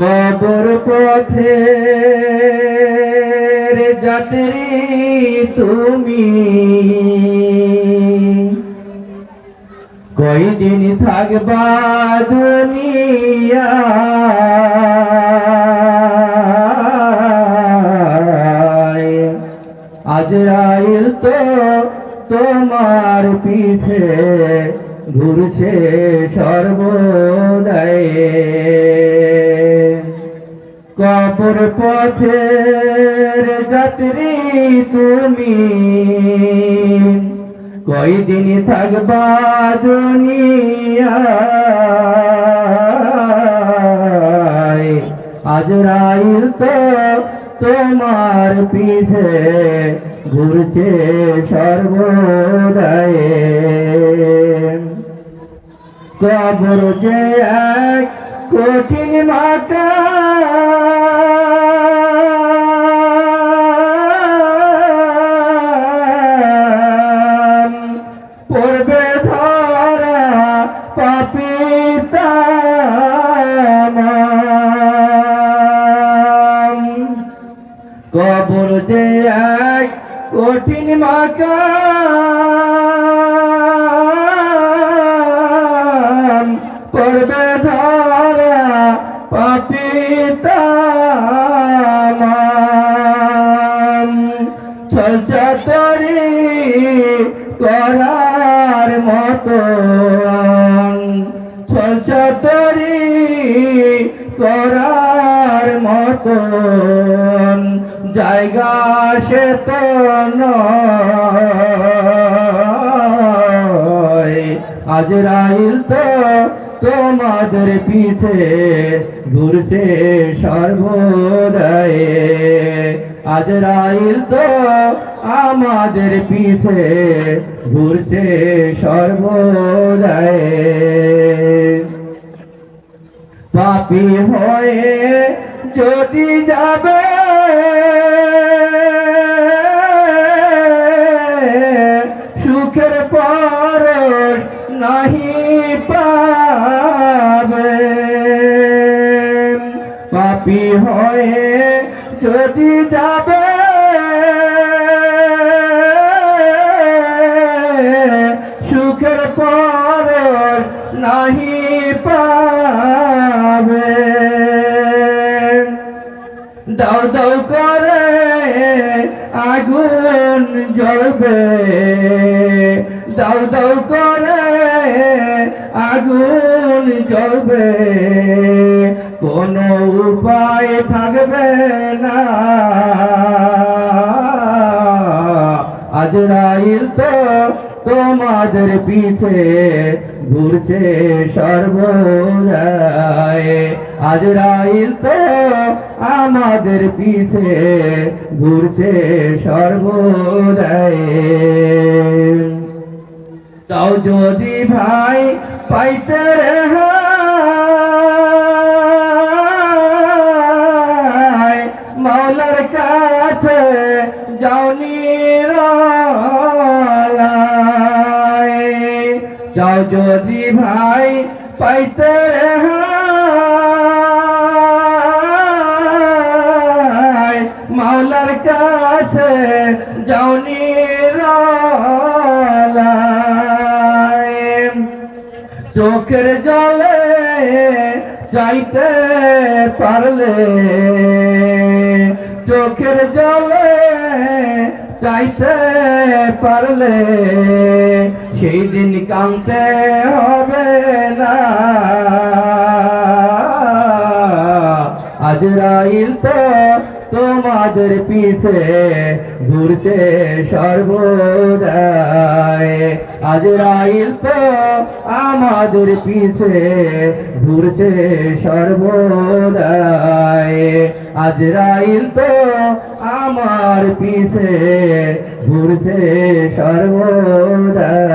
কবর পথে। যাত্রী তুমি। কয়দিন থাকবা দুনিয়া? আজরাইল তো তোমার পিছে ঘুরছে সর্বদায় কবর পথের যাত্রী তুমি। কয়দিন থাকবা দুনিয়ায় আজরাইল তো তোমার পিছে ঘুরছে সর্বদায়। কবর যে এক কঠিন মাতা পাপিতা কবর যে এক কঠিন মাকা পড়বে ধরা পাপিতা ছলছতরি করার মতো ছলছতরি করার মতো জায়গা সে তো আজরাইল তো তোমাদের পিছে ঘুরছে সর্বদায় আজরাইল তো আমাদের পিছে ঘুরছে সর্বদায় পাপি হয়ে যদি যাবে, সুখের পর নাহি পাবে। পাপি হয়ে যদি যাবে, সুখের পর নাহি পাবে। দাও দাও করে আগুন জ্বলবে। দাও দাও করে আগুন জ্বলবে। কোনো উপায় থাকবে না। আজরাইল তো তোমাদের পিছে ঘুরছে সর্বদায় আজরাইল তো আমাদের পিছে ঘুরছে সর্বদায় তাও যদি ভাই পাইতে রেহাই চাও যদি ভাই পাইতে মাওলার কাছে যাওনি চোখের জলে চাইতে পারলে চোখের জলে চাইতে পারলে সেই দিন কানতে হবে না। আজরাইল তো তোমাদের পিছে ঘুরছে সর্বদায় আজরাইল তো আমাদের পিছে ঘুরছে সর্বদায় আজরাইল তো আমার পিছে ঘুরছে সর্বদায়